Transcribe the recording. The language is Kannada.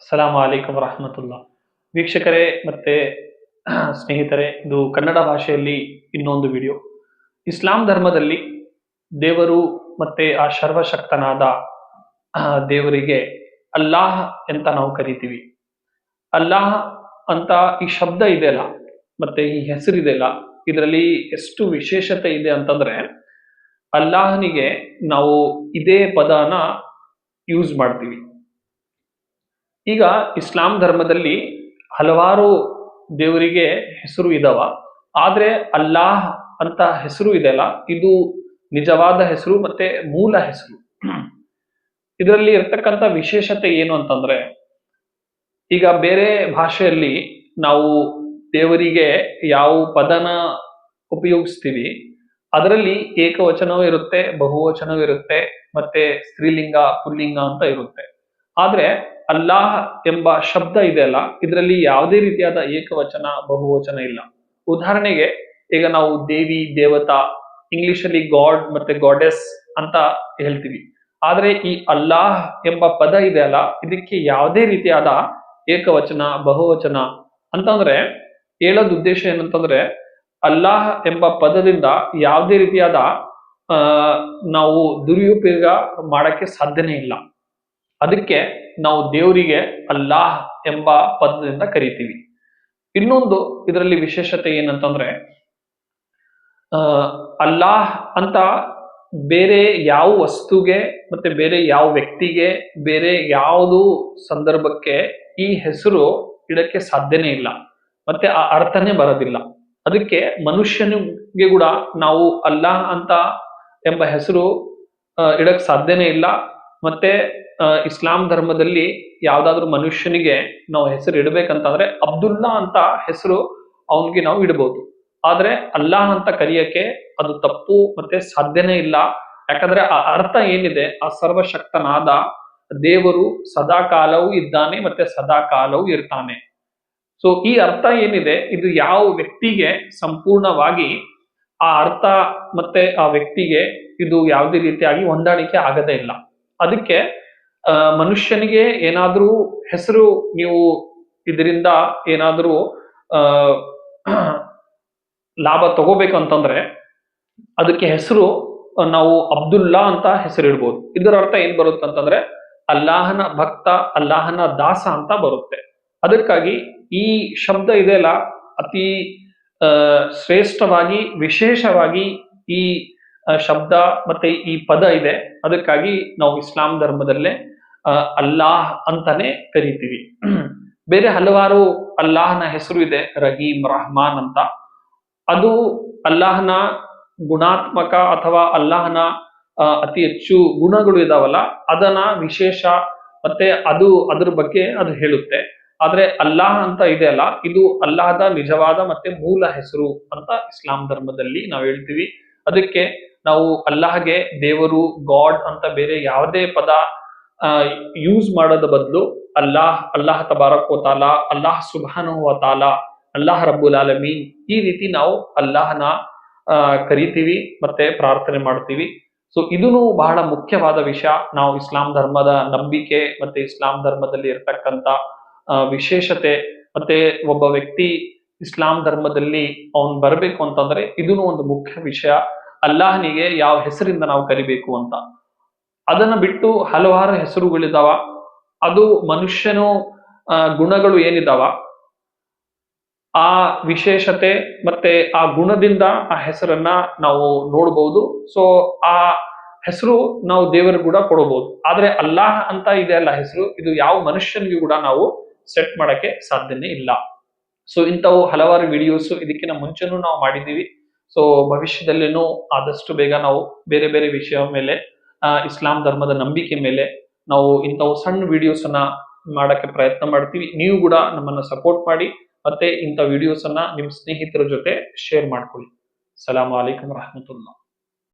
ಅಸ್ಸಲಾಂ ಅಲೈಕಮ್ ರಹಮತುಲ್ಲಾ ವೀಕ್ಷಕರೇ, ಮತ್ತೆ ಸ್ನೇಹಿತರೆ, ಇದು ಕನ್ನಡ ಭಾಷೆಯಲ್ಲಿ ಇನ್ನೊಂದು ವಿಡಿಯೋ. ಇಸ್ಲಾಂ ಧರ್ಮದಲ್ಲಿ ದೇವರು ಮತ್ತೆ ಆ ಸರ್ವಶಕ್ತನಾದ ದೇವರಿಗೆ ಅಲ್ಲಾಹ್ ಅಂತ ನಾವು ಕರಿತೀವಿ. ಅಲ್ಲಾಹ್ ಅಂತ ಈ ಶಬ್ದ ಇದೆಯಲ್ಲ ಮತ್ತೆ ಈ ಹೆಸರಿದೆಯಲ್ಲ ಇದರಲ್ಲಿ ಎಷ್ಟು ವಿಶೇಷತೆ ಇದೆ ಅಂತಂದ್ರೆ, ಅಲ್ಲಾಹನಿಗೆ ನಾವು ಇದೇ ಪದನ ಯೂಸ್ ಮಾಡ್ತೀವಿ. ಈಗ ಇಸ್ಲಾಂ ಧರ್ಮದಲ್ಲಿ ಹಲವಾರು ದೇವರಿಗೆ ಹೆಸರು ಇದಾವ. ಆದ್ರೆ ಅಲ್ಲಾಹ್ ಅಂತ ಹೆಸರು ಇದೆಯಲ್ಲ, ಇದು ನಿಜವಾದ ಹೆಸರು ಮತ್ತೆ ಮೂಲ ಹೆಸರು. ಇದರಲ್ಲಿ ಇರ್ತಕ್ಕಂಥ ವಿಶೇಷತೆ ಏನು ಅಂತಂದ್ರೆ, ಈಗ ಬೇರೆ ಭಾಷೆಯಲ್ಲಿ ನಾವು ದೇವರಿಗೆ ಯಾವ ಪದನ ಉಪಯೋಗಿಸ್ತೀವಿ, ಅದರಲ್ಲಿ ಏಕವಚನವೂ ಇರುತ್ತೆ, ಬಹುವಚನವೂ ಇರುತ್ತೆ, ಮತ್ತೆ ಸ್ತ್ರೀಲಿಂಗ, ಪುಲ್ಲಿಂಗ ಅಂತ ಇರುತ್ತೆ. ಆದ್ರೆ ಅಲ್ಲಾಹ್ ಎಂಬ ಶಬ್ದ ಇದೆಯಲ್ಲ, ಇದರಲ್ಲಿ ಯಾವುದೇ ರೀತಿಯಾದ ಏಕವಚನ, ಬಹುವಚನ ಇಲ್ಲ. ಉದಾಹರಣೆಗೆ, ಈಗ ನಾವು ದೇವಿ, ದೇವತಾ ಇಂಗ್ಲಿಷ್ ಅಲ್ಲಿ ಗಾಡ್ ಮತ್ತೆ ಗಾಡೆಸ್ ಅಂತ ಹೇಳ್ತೀವಿ. ಆದ್ರೆ ಈ ಅಲ್ಲಾಹ್ ಎಂಬ ಪದ ಇದೆ ಅಲ್ಲ ಇದಕ್ಕೆ ಯಾವುದೇ ರೀತಿಯಾದ ಏಕವಚನ, ಬಹುವಚನ ಅಂತಂದ್ರೆ, ಹೇಳೋದ್ ಉದ್ದೇಶ ಏನಂತಂದ್ರೆ, ಅಲ್ಲಾಹ್ ಎಂಬ ಪದದಿಂದ ಯಾವುದೇ ರೀತಿಯಾದ ನಾವು ದುರುಪಯೋಗ ಮಾಡಕ್ಕೆ ಸಾಧ್ಯನೇ ಇಲ್ಲ. ಅದಕ್ಕೆ ನಾವು ದೇವರಿಗೆ ಅಲ್ಲಾಹ್ ಎಂಬ ಪದದಿಂದ ಕರಿತೀವಿ. ಇನ್ನೊಂದು ಇದರಲ್ಲಿ ವಿಶೇಷತೆ ಏನಂತಂದ್ರೆ ಅಲ್ಲಾಹ್ ಅಂತ ಬೇರೆ ಯಾವ ವಸ್ತುಗೆ ಮತ್ತೆ ಬೇರೆ ಯಾವ ವ್ಯಕ್ತಿಗೆ ಬೇರೆ ಯಾವುದು ಸಂದರ್ಭಕ್ಕೆ ಈ ಹೆಸರು ಇಡಕ್ಕೆ ಸಾಧ್ಯನೇ ಇಲ್ಲ. ಮತ್ತೆ ಆ ಅರ್ಥನೇ ಬರೋದಿಲ್ಲ. ಅದಕ್ಕೆ ಮನುಷ್ಯನಿಗೆ ಕೂಡ ನಾವು ಅಲ್ಲಾಹ್ ಅಂತ ಎಂಬ ಹೆಸರು ಇಡಕ್ಕೆ ಇಡಕ್ ಸಾಧ್ಯನೇ ಇಲ್ಲ. ಮತ್ತೆ ಇಸ್ಲಾಂ ಧರ್ಮದಲ್ಲಿ ಯಾವ್ದಾದ್ರು ಮನುಷ್ಯನಿಗೆ ನಾವು ಹೆಸರು ಇಡಬೇಕಂತಂದ್ರೆ ಅಬ್ದುಲ್ಲಾ ಅಂತ ಹೆಸರು ಅವನಿಗೆ ನಾವು ಇಡಬಹುದು ಆದ್ರೆ ಅಲ್ಲಾಹ್ ಅಂತ ಕರೆಯಕ್ಕೆ ಅದು ತಪ್ಪು ಮತ್ತೆ ಸಾಧ್ಯನೇ ಇಲ್ಲ. ಯಾಕಂದ್ರೆ ಆ ಅರ್ಥ ಏನಿದೆ? ಆ ಸರ್ವಶಕ್ತನಾದ ದೇವರು ಸದಾ ಕಾಲವೂ ಇದ್ದಾನೆ ಮತ್ತೆ ಸದಾ ಕಾಲವೂ ಇರ್ತಾನೆ. ಸೊ ಈ ಅರ್ಥ ಏನಿದೆ? ಇದು ಯಾವ ವ್ಯಕ್ತಿಗೆ ಸಂಪೂರ್ಣವಾಗಿ ಆ ಅರ್ಥ ಮತ್ತೆ ಆ ವ್ಯಕ್ತಿಗೆ ಇದು ಯಾವುದೇ ರೀತಿಯಾಗಿ ಹೊಂದಾಣಿಕೆ ಆಗದೇ ಇಲ್ಲ. ಅದಕ್ಕೆ ಮನುಷ್ಯನಿಗೆ ಏನಾದ್ರೂ ಹೆಸರು ನೀವು ಇದರಿಂದ ಏನಾದ್ರೂ ಲಾಭ ತಗೋಬೇಕು ಅಂತಂದ್ರೆ, ಅದಕ್ಕೆ ಹೆಸರು, ನಾವು ಅಬ್ದುಲ್ಲಾ ಅಂತ ಹೆಸರು ಇಡ್ಬೋದು. ಇದರ ಅರ್ಥ ಏನ್ ಬರುತ್ತೆ ಅಂತಂದ್ರೆ, ಅಲ್ಲಾಹನ ಭಕ್ತ, ಅಲ್ಲಾಹನ ದಾಸ ಅಂತ ಬರುತ್ತೆ. ಅದಕ್ಕಾಗಿ ಈ ಶಬ್ದ ಇದೆಯಲ್ಲ, ಅತಿ ಶ್ರೇಷ್ಠವಾಗಿ, ವಿಶೇಷವಾಗಿ ಈ ಶಬ್ದ ಮತ್ತೆ ಈ ಪದ ಇದೆ. ಅದಕ್ಕಾಗಿ ನಾವು ಇಸ್ಲಾಂ ಧರ್ಮದಲ್ಲೇ ಅಲ್ಲಾಹ್ ಅಂತಾನೆ ಕರಿತೀವಿ. ಬೇರೆ ಹಲವಾರು ಅಲ್ಲಾಹನ ಹೆಸರು ಇದೆ, ರಹೀಮ್, ರಹಮಾನ್ ಅಂತ. ಅದು ಅಲ್ಲಾಹನ ಗುಣಾತ್ಮಕ ಅಥವಾ ಅಲ್ಲಾಹನ ಅತಿ ಹೆಚ್ಚು ಗುಣಗಳು ಇದಾವಲ್ಲ, ಅದನ್ನ ವಿಶೇಷ ಮತ್ತೆ ಅದು ಅದ್ರ ಬಗ್ಗೆ ಅದು ಹೇಳುತ್ತೆ. ಆದ್ರೆ ಅಲ್ಲಾಹ್ ಅಂತ ಇದೆ ಅಲ್ಲ, ಇದು ಅಲ್ಲಾಹದ ನಿಜವಾದ ಮತ್ತೆ ಮೂಲ ಹೆಸರು ಅಂತ ಇಸ್ಲಾಂ ಧರ್ಮದಲ್ಲಿ ನಾವು ಹೇಳ್ತೀವಿ. ಅದಕ್ಕೆ ನಾವು ಅಲ್ಲಾಹಗೆ ದೇವರು, ಗಾಡ್ ಅಂತ ಬೇರೆ ಯಾವುದೇ ಪದ ಯೂಸ್ ಮಾಡೋದ ಬದಲು ಅಲ್ಲಾಹ್ ಅಲ್ಲಾಹ್ ತಬಾರಕೋ ತಾಲ ಅಲ್ಲಾಹ್ ಸುಬಾನು ತಾಲ ಅಲ್ಲಾಹ್ ರಬ್ಬುಲ್ ಆಲಮೀನ್ ಈ ರೀತಿ ನಾವು ಅಲ್ಲಾಹನ ಕರಿತೀವಿ ಮತ್ತೆ ಪ್ರಾರ್ಥನೆ ಮಾಡ್ತೀವಿ. ಸೊ ಇದೂ ಬಹಳ ಮುಖ್ಯವಾದ ವಿಷಯ. ನಾವು ಇಸ್ಲಾಂ ಧರ್ಮದ ನಂಬಿಕೆ ಮತ್ತೆ ಇಸ್ಲಾಂ ಧರ್ಮದಲ್ಲಿ ಇರ್ತಕ್ಕಂಥ ವಿಶೇಷತೆ ಮತ್ತೆ ಒಬ್ಬ ವ್ಯಕ್ತಿ ಇಸ್ಲಾಂ ಧರ್ಮದಲ್ಲಿ ಅವನ್ ಬರಬೇಕು ಅಂತಂದ್ರೆ ಇದೂ ಒಂದು ಮುಖ್ಯ ವಿಷಯ. ಅಲ್ಲಾಹನಿಗೆ ಯಾವ ಹೆಸರಿಂದ ನಾವು ಕರಿಬೇಕು ಅಂತ. ಅದನ್ನ ಬಿಟ್ಟು ಹಲವಾರು ಹೆಸರುಗಳಿದಾವ. ಅದು ಮನುಷ್ಯನು ಗುಣಗಳು ಏನಿದಾವ. ಆ ವಿಶೇಷತೆ ಮತ್ತೆ ಆ ಗುಣದಿಂದ ಆ ಹೆಸರನ್ನ ನಾವು ನೋಡಬಹುದು ಸೊ ಆ ಹೆಸರು ನಾವು ದೇವರಿಗೆ ಕೂಡ ಕೊಡಬಹುದು ಆದ್ರೆ ಅಲ್ಲಾಹ ಅಂತ ಇದೆ ಅಲ್ಲ ಹೆಸರು, ಇದು ಯಾವ ಮನುಷ್ಯನಿಗೂ ಕೂಡ ನಾವು ಸೆಟ್ ಮಾಡಕ್ಕೆ ಸಾಧ್ಯನೇ ಇಲ್ಲ. ಸೊ ಇಂಥವು ಹಲವಾರು ವಿಡಿಯೋಸ್ ಇದಕ್ಕಿಂತ ಮುಂಚೆನೂ ನಾವು ಮಾಡಿದ್ದೀವಿ. ಸೊ ಭವಿಷ್ಯದಲ್ಲಿನೂ ಆದಷ್ಟು ಬೇಗ ನಾವು ಬೇರೆ ಬೇರೆ ವಿಷಯ ಮೇಲೆ ಇಸ್ಲಾಂ ಧರ್ಮದ ನಂಬಿಕೆ ಮೇಲೆ ನಾವು ಇಂಥವು ಸಣ್ಣ ವಿಡಿಯೋಸ್ ಅನ್ನ ಮಾಡಕ್ಕೆ ಪ್ರಯತ್ನ ಮಾಡ್ತೀವಿ. ನೀವು ಕೂಡ ನಮ್ಮನ್ನ ಸಪೋರ್ಟ್ ಮಾಡಿ, ಮತ್ತೆ ಇಂಥ ವಿಡಿಯೋಸ್ ಅನ್ನ ನಿಮ್ಮ ಸ್ನೇಹಿತರ ಜೊತೆ ಶೇರ್ ಮಾಡ್ಕೊಳ್ಳಿ. ಸಲಾಮ್ ಅಲೈಕುಂ ರಹಮತುಲ್ಲಾ